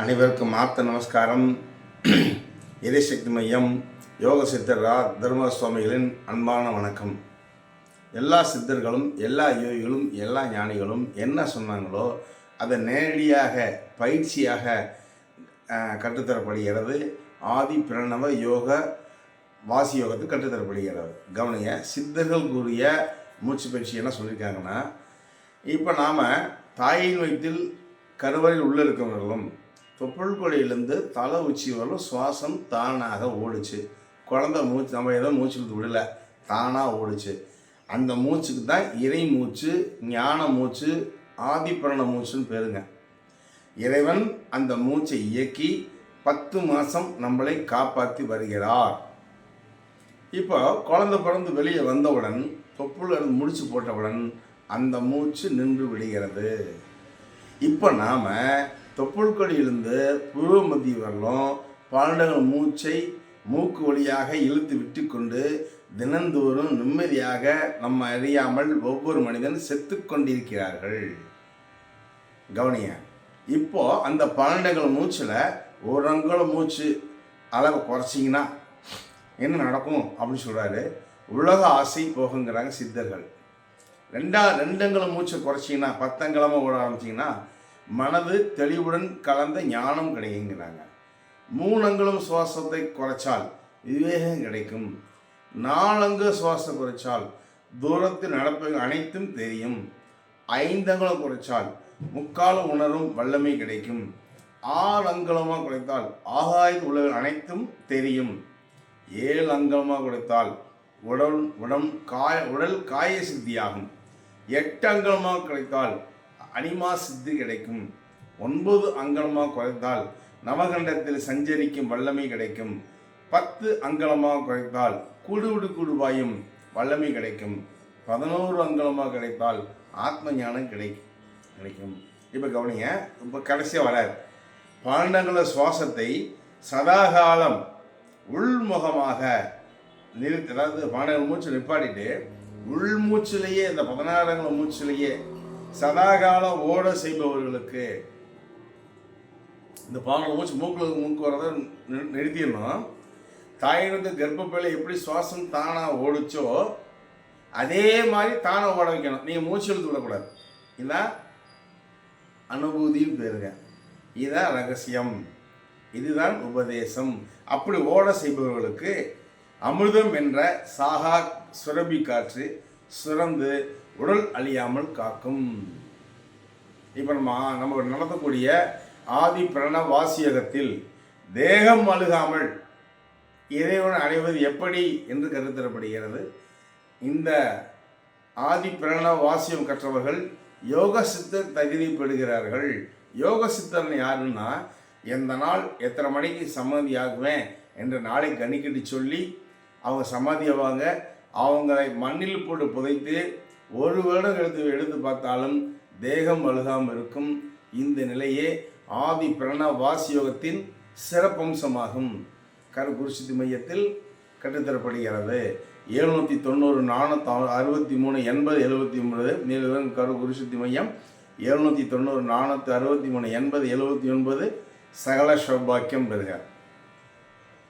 அனைவருக்கும் ஆப்த நமஸ்காரம். இறைசக்தி மையம்? யோக சித்தர் ரா. தர்ம சுவாமிகளின் அன்பான வணக்கம். எல்லா சித்தர்களும் எல்லா யோகிகளும் எல்லா ஞானிகளும் என்ன சொன்னாங்களோ அதை நேரடியாக பயிற்சியாக கற்றுத்தரப்படுகிறது. ஆதி பிரணவ யோக வாசி யோகத்துக்கு கற்றுத்தரப்படுகிறது. கவனிங்க சித்தர்கள் கூறிய மூச்சு பயிற்சி என்ன சொல்லியிருக்காங்கன்னா இப்போ நாம் தாயின் வயிற்றில் கருவறையில் உள்ளே இருக்கிறவர்களும் தொப்புள் கொடியிலேருந்து தலை உச்சி வரலும் சுவாசம் தானாக ஓடுச்சு. குழந்தை மூச்சு நம்ம எதோ மூச்சு விடல தானாக ஓடுச்சு. அந்த மூச்சுக்கு தான் இறை மூச்சு ஞான மூச்சு ஆதிபரண மூச்சுன்னு பேருங்க. இறைவன் அந்த மூச்சை இயக்கி பத்து மாதம் நம்மளை காப்பாற்றி வருகிறார். இப்போ குழந்தை பிறந்து வெளியே வந்தவுடன் தொப்புள் இருந்து முடிச்சு போட்டவுடன் அந்த மூச்சு நின்று விடுகிறது. இப்போ நாம் தொப்புள்கொடியிலிருந்து புழு மத்திய வரலும் பன்னெண்டு மூச்சை மூக்கு வழியாக இழுத்து விட்டுக்கொண்டு தினந்தோறும் நிம்மதியாக நம்ம அறியாமல் ஒவ்வொரு மனிதன் செத்து கொண்டிருக்கிறார்கள். கவனிய இப்போ அந்த பன்னெண்டுகள் மூச்சில் ஒரு அங்குல மூச்சு அளவை குறைச்சிங்கன்னா என்ன நடக்கும் அப்படின்னு சொல்கிறாரு உலக ஆசை போகுங்கிறாங்க சித்தர்கள். ரெண்டா ரெண்டுங்களை மூச்சை குறைச்சிங்கன்னா பத்தங்கிழமை ஓட ஆரம்பிச்சிங்கன்னா மனது தெளிவுடன் கலந்த ஞானம் கிடைக்குங்கிறாங்க. மூணங்களும் சுவாசத்தை குறைச்சால் விவேகம் கிடைக்கும். நாலங்கு சுவாசம் குறைச்சால் தூரத்தில் நடப்பவை அனைத்தும் தெரியும். ஐந்தங்களும் குறைச்சால் முக்கால உணரும் வல்லமை கிடைக்கும். ஆறு அங்கலமாக குறைத்தால் ஆகாயத்து உலகம் அனைத்தும் தெரியும். ஏழு அங்கலமாக குறைத்தால் உடல் உடம் காய உடல் காய சித்தியாகும் எட்டு அங்கலமாக குறைத்தால் அனிமா சித்தி கிடைக்கும். ஒன்பது அங்கலமாக குறைத்தால் நவகண்டத்தில் சஞ்சரிக்கும் வல்லமை கிடைக்கும். பத்து அங்கலமாக குறைத்தால் கூடுவிடு குடுவாயும் வல்லமை கிடைக்கும். பதினோரு அங்கலமாக கிடைத்தால் ஆத்ம ஞானம் கிடைக்கும். கிடைக்கும் இப்போ கவனிங்க இப்போ கடைசியாக வரார் பன்னெண்டுங்கள சுவாசத்தை சதாகாலம் உள்முகமாக நிறுத்தி அதாவது பன்னெண்டு மூச்சு நிப்பாட்டிட்டு உள்மூச்சிலேயே இந்த பதினாறுங்கள மூச்சிலேயே சதாகாலம் ஓட செய்பவர்களுக்கு இந்த பன்னெண்டு மூச்சு மூக்கில் மூக்கு வரத நிறுத்திடணும். தாயினத்து கர்ப்பப்பையில் எப்படி சுவாசம் தானாக ஓடுச்சோ அதே மாதிரி தானாக ஓட வைக்கணும். நீங்கள் மூச்சு இழுத்து விடக்கூடாது. இதான் அனுபூதின்னு பேருங்க. இதுதான் ரகசியம். இதுதான் உபதேசம். அப்படி ஓட செய்பவர்களுக்கு அமிர்தம் என்ற சாகா சுரபி காற்று சுரந்து உடல் அழியாமல் காக்கும். இப்போ நம்ம நம்ம நடத்தக்கூடிய ஆதி பிரண வாசியகத்தில் தேகம் அழுகாமல் இறைவன் அடைவது எப்படி என்று கருத்தரப்படுகிறது இந்த ஆதி பிரண வாசியம் கற்றவர்கள் யோக சித்தர் தகுதி பெறுகிறார்கள். யோக சித்தர்னு யாருன்னா எந்த நாள் எத்தனை மணிக்கு சமாதி ஆகுவேன் என்ற நாளை கணிக்கிட்டு சொல்லி அவங்க சமாதியாவாங்க அவங்களை மண்ணில் போட்டு புதைத்து ஒரு வருடம் எடுத்து எடுத்து பார்த்தாலும் தேகம் அழுகாமல் இருக்கும். இந்த நிலையே ஆதி பிரண வாசியோகத்தின் சிறப்பம்சமாகும். கருகுருசித்தி மையத்தில் கட்டுத்தரப்படுகிறது. எழுநூற்றி தொண்ணூறு நானூற்றி அறுபத்தி மூணு எண்பது எழுபத்தி ஒன்பது நீலவன் கரு குருசுத்தி மையம் எழுநூற்றி தொண்ணூறு நானூற்றி அறுபத்தி மூணு எண்பது எழுபத்தி ஒன்பது சகல சௌபாக்கியம் பெறுக.